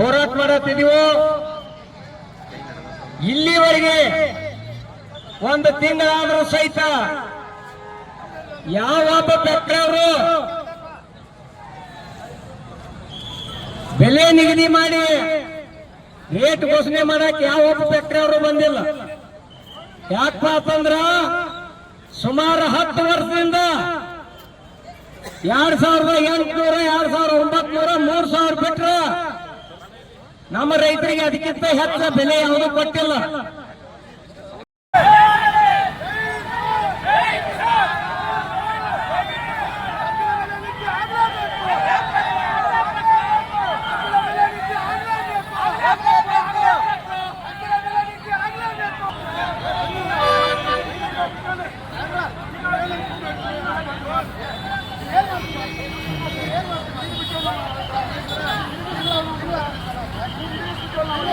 ಹೋರಾಟ ಮಾಡತ್ತಿದೀವೋ ಇಲ್ಲಿವರೆಗೆ ಒಂದು ತಿಂಗಳಾದರೂ ಸಹಿತ ಯಾವೊಬ್ಬ ಅವರು ಬೆಲೆ ನಿಗದಿ ಮಾಡಿ ರೇಟ್ ಘೋಷಣೆ ಮಾಡಕ್ ಯಾವೊಬ್ಬ ಅವರು ಬಂದಿಲ್ಲ. ಯಾಕಪ್ಪ ಅಂತಂದ್ರ ಸುಮಾರು ಹತ್ತು ವರ್ಷದಿಂದ ಎರಡ್ ಸಾವಿರದ ಎಂಟುನೂರ, ಎರಡ್ ಸಾವಿರದ ಒಂಬತ್ನೂರ, ಮೂರ್ ಸಾವಿರ ಬಿಟ್ರ ನಮ್ಮ ರೈತರಿಗೆ ಅದಕ್ಕಿಂತ ಹೆಚ್ಚ ಬೆಲೆ ಯಾವುದು ಕೊಟ್ಟಿಲ್ಲ.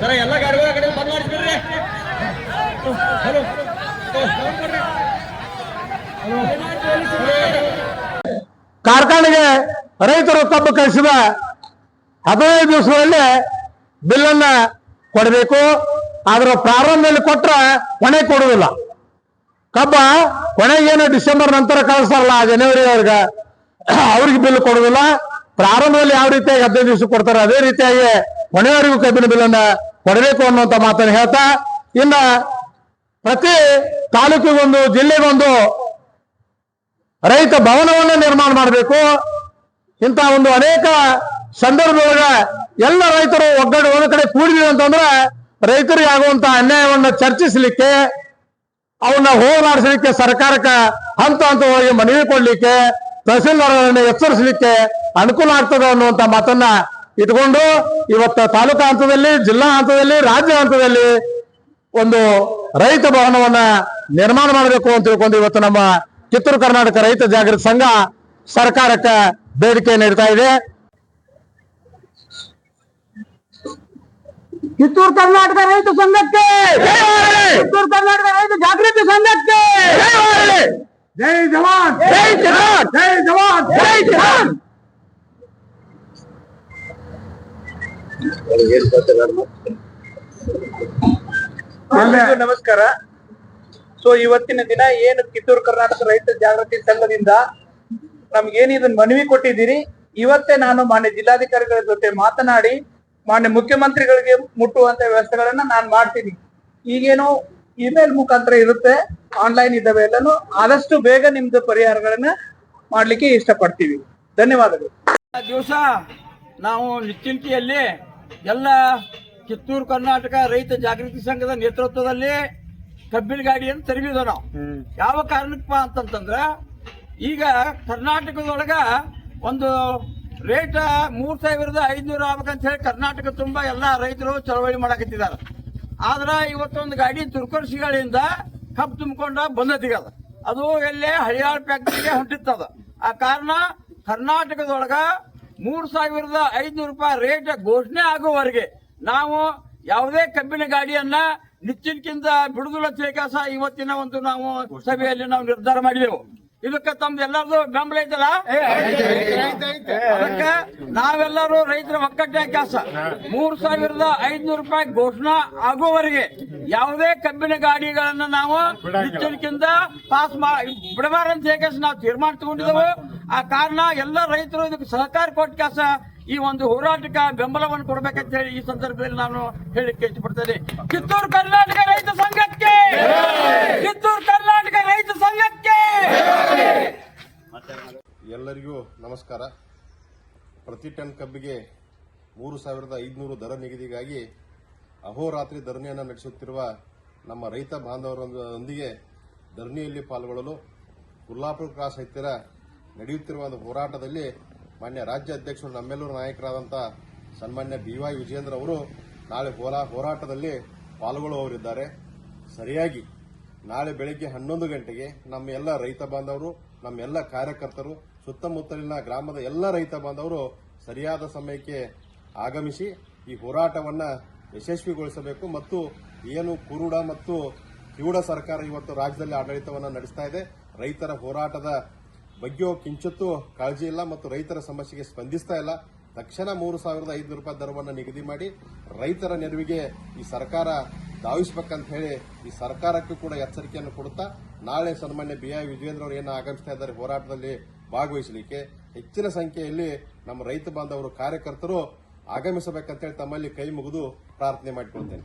ಸರ, ಎಲ್ಲ ಗಾಡಿಗಳ ಕಡೆ ಬಂದ್ ಮಾಡಿಸ್ಬಿಡ್ರಿ. ಕಾರ್ಖಾನೆಗೆ ರೈತರು ಕಬ್ಬು ಕಳಿಸಿದ ಹದಿನೈದು ದಿವಸಗಳಲ್ಲಿ ಬಿಲ್ಲನ್ನ ಕೊಡಬೇಕು. ಆದ್ರೆ ಪ್ರಾರಂಭದಲ್ಲಿ ಕೊಟ್ರೆ ಕೊನೆ ಕೊಡುವುದಿಲ್ಲ. ಕಬ್ಬ ಕೊನೆಗೇನು ಡಿಸೆಂಬರ್ ನಂತರ ಕಳಿಸ್ತಾರಲ್ಲ ಜನವರಿ ಅವ್ರಿಗೆ ಅವ್ರಿಗೆ ಬಿಲ್ ಕೊಡುವುದಿಲ್ಲ. ಪ್ರಾರಂಭದಲ್ಲಿ ಯಾವ ರೀತಿಯಾಗಿ ಹದಿನೈದು ದಿವಸ ಕೊಡ್ತಾರೆ ಅದೇ ರೀತಿಯಾಗಿ ಕೊನೆಯವರೆಗೂ ಕಬ್ಬಿನ ಬಿಲ್ಲನ್ನ ಕೊಡಬೇಕು ಅನ್ನುವಂತ ಮಾತನ್ನು ಹೇಳ್ತಾ, ಇನ್ನ ಪ್ರತಿ ತಾಲೂಕಿಗೊಂದು, ಜಿಲ್ಲೆಗೊಂದು ರೈತ ಭವನವನ್ನ ನಿರ್ಮಾಣ ಮಾಡಬೇಕು. ಇಂಥ ಒಂದು ಅನೇಕ ಸಂದರ್ಭದೊಳಗ ಎಲ್ಲ ರೈತರು ಒಗ್ಗಡೆ ಒಂದು ಕಡೆ ಕೂಡಿದ್ವಿ ಅಂತಂದ್ರೆ ರೈತರಿಗೆ ಆಗುವಂತ ಅನ್ಯಾಯವನ್ನ ಚರ್ಚಿಸಲಿಕ್ಕೆ ಅವನ್ನ ಹೋಗಲಾಡಿಸಲಿಕ್ಕೆ ಸರ್ಕಾರಕ್ಕೆ ಹಂತ ಹಂತವಾಗಿ ಮನವಿ ಕೊಡ್ಲಿಕ್ಕೆ, ತಹಸೀಲ್ದಾರರನ್ನ ಎಚ್ಚರಿಸಲಿಕ್ಕೆ ಅನುಕೂಲ ಆಗ್ತದೆ ಅನ್ನುವಂತ ಮಾತನ್ನ ಇಟ್ಕೊಂಡು ಇವತ್ತ ತಾಲೂಕಾ ಹಂತದಲ್ಲಿ ಜಿಲ್ಲಾ ಹಂತದಲ್ಲಿ ರಾಜ್ಯ ಹಂತದಲ್ಲಿ ಒಂದು ರೈತ ಭವನವನ್ನ ನಿರ್ಮಾಣ ಮಾಡಬೇಕು ಅಂತ ತಿಳ್ಕೊಂಡು ಇವತ್ತು ನಮ್ಮ ಕಿತ್ತೂರು ಕರ್ನಾಟಕ ರೈತ ಜಾಗೃತಿ ಸಂಘ ಸರ್ಕಾರಕ್ಕೆ ಬೇಡಿಕೆ ನೀಡ್ತಾ ಇದೆ. ಕಿತ್ತೂರು ಕರ್ನಾಟಕ ರೈತ ಸಂಘಕ್ಕೆ! ಕಿತ್ತೂರು ಕರ್ನಾಟಕ ರೈತ ಜಾಗೃತಿ ಸಂಘಕ್ಕೆ! ಜೈ ಜವಾನ್! ಜೈ ಜವಾನ್! ಜೈ ಜವಾನ್! ಜೈ ಜವಾನ್! ಎಲ್ರಿಗೂ ನಮಸ್ಕಾರ. ಸೊ ಇವತ್ತಿನ ದಿನ ಏನು ಕಿತ್ತೂರು ಕರ್ನಾಟಕ ರೈತ ಜಾಗೃತಿ ಸಂಘದಿಂದ ನಮ್ಗೇನು ಇದನ್ನ ಮನವಿ ಕೊಟ್ಟಿದ್ದೀರಿ? ಇವತ್ತೇ ನಾನು ಮಾನ್ಯ ಜಿಲ್ಲಾಧಿಕಾರಿಗಳ ಜೊತೆ ಮಾತನಾಡಿ ಮಾನ್ಯ ಮುಖ್ಯಮಂತ್ರಿಗಳಿಗೆ ಮುಟ್ಟುವಂತ ವ್ಯವಸ್ಥೆಗಳನ್ನ ನಾನು ಮಾಡ್ತೀನಿ. ಈಗೇನು ಇಮೇಲ್ ಮುಖಾಂತರ ಇರುತ್ತೆ ಆನ್ಲೈನ್ ಇದ್ದಾವೆ ಎಲ್ಲಾನು. ಆದಷ್ಟು ಬೇಗ ನಿಮ್ದು ಪರಿಹಾರಗಳನ್ನ ಮಾಡ್ಲಿಕ್ಕೆ ಇಷ್ಟಪಡ್ತೀವಿ. ಧನ್ಯವಾದಗಳು. ದಿವಸ ನಾವು ನಿಶ್ಚಿಂತೆಯಲ್ಲಿ ಎಲ್ಲ ಕಿತ್ತೂರು ಕರ್ನಾಟಕ ರೈತ ಜಾಗೃತಿ ಸಂಘದ ನೇತೃತ್ವದಲ್ಲಿ ಕಬ್ಬಿನ ಗಾಡಿಯನ್ನು ತೆರವಿದ ನಾವು. ಯಾವ ಕಾರಣಕ್ಕಪ್ಪ ಅಂತಂತಂದ್ರೆ ಈಗ ಕರ್ನಾಟಕದೊಳಗ ಒಂದು ರೇಟ್ ಮೂರು ಸಾವಿರದ ಐದ್ನೂರ ಆಗ್ಬೇಕಂತ ಹೇಳಿ ಕರ್ನಾಟಕ ತುಂಬಾ ಎಲ್ಲಾ ರೈತರು ಚಳವಳಿ ಮಾಡಕತ್ತಿದ್ದಾರೆ. ಆದ್ರೆ ಇವತ್ತೊಂದು ಗಾಡಿ ತುರ್ಕರ್ಸಿಗಳಿಂದ ಕಬ್ಬು ತುಂಬಿಕೊಂಡ ಬಂದತಿಗದ ಅದು. ಎಲ್ಲೇ ಹಳಿಯಾಳ ಫ್ಯಾಕ್ಟ್ರಿಗೆ ಹೊಂಟಿತ್ತದ ಆ ಕಾರಣ ಕರ್ನಾಟಕದೊಳಗ ಮೂರ್ ಸಾವಿರದ ಐದ್ನೂರು ರೂಪಾಯಿ ರೇಟ್ ಘೋಷಣೆ ಆಗುವವರೆಗೆ ನಾವು ಯಾವುದೇ ಕಬ್ಬಿನ ಗಾಡಿಯನ್ನ ನಿಚ್ಚಿನಕ್ಕಿಂತ ಬಿಡುದಿಲ್ಲ ಚೇಕಾಸ ಇವತ್ತಿನ ಒಂದು ನಾವು ಸಭೆಯಲ್ಲಿ ನಾವು ನಿರ್ಧಾರ ಮಾಡಿದೆವು. ಇದಕ್ಕೆ ತಮ್ದು ಎಲ್ಲರದು ಬೆಂಬಲ ಐತಲ್ಲ? ಅದಕ್ಕೆ ನಾವೆಲ್ಲರೂ ರೈತರ ಒಕ್ಕಟ್ಟೆ ಕೆಲಸ ಮೂರ್ ಸಾವಿರದ ಐದ್ನೂರು ರೂಪಾಯಿ ಘೋಷಣಾ ಆಗುವವರೆಗೆ ಯಾವುದೇ ಕಬ್ಬಿನ ಗಾಡಿಗಳನ್ನ ನಾವು ನಿಶ್ಚಿಂತಕ್ಕಿಂತ ಪಾಸ್ ಮಾ ಬಿಡಬಾರಂತ ನಾವು ತೀರ್ಮಾನ ತಗೊಂಡಿದ್ದೆವು. ಆ ಕಾರಣ ಎಲ್ಲ ರೈತರು ಇದಕ್ಕೆ ಸಹಕಾರ ಕೊಟ್ಟ ಕೆಲಸ ಈ ಒಂದು ಹೋರಾಟಕ್ಕೆ ಬೆಂಬಲವನ್ನು ಕೊಡ್ಬೇಕಂತ ಹೇಳಿ ಈ ಸಂದರ್ಭದಲ್ಲಿ ನಾನು ಹೇಳಿಕ್ಕೆ ಇಷ್ಟಪಡ್ತೇನೆ. ಕಿತ್ತೂರು ಕರ್ನಾಟಕ ರೈತ ಸಂಘಕ್ಕೆ! ಕಿತ್ತೂರು ಕರ್ನಾಟಕ ರೈತ ಸಂಘಕ್ಕೆ! ಎಲ್ಲರಿಗೂ ನಮಸ್ಕಾರ. ಪ್ರತಿ ಟನ್ ಕಬ್ಬಿಗೆ ಮೂರು ಸಾವಿರದ ಐದುನೂರು ದರ ನಿಗದಿಗಾಗಿ ಅಹೋರಾತ್ರಿ ಧರಣಿಯನ್ನು ನಡೆಸುತ್ತಿರುವ ನಮ್ಮ ರೈತ ಬಾಂಧವರೊಂದಿಗೆ ಧರಣಿಯಲ್ಲಿ ಪಾಲ್ಗೊಳ್ಳಲು ಕುಲ್ಲಾಪುರ ಕ್ರಾಸ್ ಹತ್ತಿರ ನಡೆಯುತ್ತಿರುವ ಒಂದು ಹೋರಾಟದಲ್ಲಿ ಮಾನ್ಯ ರಾಜ್ಯ ಅಧ್ಯಕ್ಷರು ನಮ್ಮೆಲ್ಲರ ನಾಯಕರಾದಂಥ ಸನ್ಮಾನ್ಯ ಬಿ ವೈ ವಿಜೇಂದ್ರ ಅವರು ನಾಳೆ ಹೋರಾ ಹೋರಾಟದಲ್ಲಿ ಪಾಲ್ಗೊಳ್ಳುವವರಿದ್ದಾರೆ. ಸರಿಯಾಗಿ ನಾಳೆ ಬೆಳಗ್ಗೆ ಹನ್ನೊಂದು ಗಂಟೆಗೆ ನಮ್ಮ ಎಲ್ಲ ರೈತ ಬಾಂಧವರು, ನಮ್ಮ ಎಲ್ಲ ಕಾರ್ಯಕರ್ತರು, ಸುತ್ತಮುತ್ತಲಿನ ಗ್ರಾಮದ ಎಲ್ಲ ರೈತ ಬಾಂಧವರು ಸರಿಯಾದ ಸಮಯಕ್ಕೆ ಆಗಮಿಸಿ ಈ ಹೋರಾಟವನ್ನ ಯಶಸ್ವಿಗೊಳಿಸಬೇಕು ಮತ್ತು ಏನು ಕುರುಡ ಮತ್ತು ಕಿವುಡ ಸರ್ಕಾರ ಇವತ್ತು ರಾಜ್ಯದಲ್ಲಿ ಆಡಳಿತವನ್ನು ನಡೆಸ್ತಾ ಇದೆ. ರೈತರ ಹೋರಾಟದ ಬಗ್ಗೆಯೂ ಕಿಂಚಿತ್ತೂ ಕಾಳಜಿ ಇಲ್ಲ ಮತ್ತು ರೈತರ ಸಮಸ್ಯೆಗೆ ಸ್ಪಂದಿಸ್ತಾ ಇಲ್ಲ. ತಕ್ಷಣ ಮೂರು ಸಾವಿರದ ಐದುನೂರು ರೂಪಾಯಿ ದರವನ್ನು ನಿಗದಿ ಮಾಡಿ ರೈತರ ನೆರವಿಗೆ ಈ ಸರ್ಕಾರ ಧಾವಿಸ್ಬೇಕಂತ ಹೇಳಿ ಈ ಸರ್ಕಾರಕ್ಕೂ ಕೂಡ ಎಚ್ಚರಿಕೆಯನ್ನು ಕೊಡುತ್ತಾ ನಾಳೆ ಸನ್ಮಾನ್ಯ ಬಿ ಐ ವಿಜಯೇಂದ್ರ ಅವರು ಏನು ಆಗಮಿಸ್ತಾ ಇದ್ದಾರೆ ಹೋರಾಟದಲ್ಲಿ ಭಾಗವಹಿಸಲಿಕ್ಕೆ ಹೆಚ್ಚಿನ ಸಂಖ್ಯೆಯಲ್ಲಿ ನಮ್ಮ ರೈತ ಬಾಂಧವರು ಕಾರ್ಯಕರ್ತರು ಆಗಮಿಸಬೇಕಂತೇಳಿ ತಮ್ಮಲ್ಲಿ ಕೈ ಮುಗಿದು ಪ್ರಾರ್ಥನೆ ಮಾಡಿಕೊಳ್ತೇನೆ.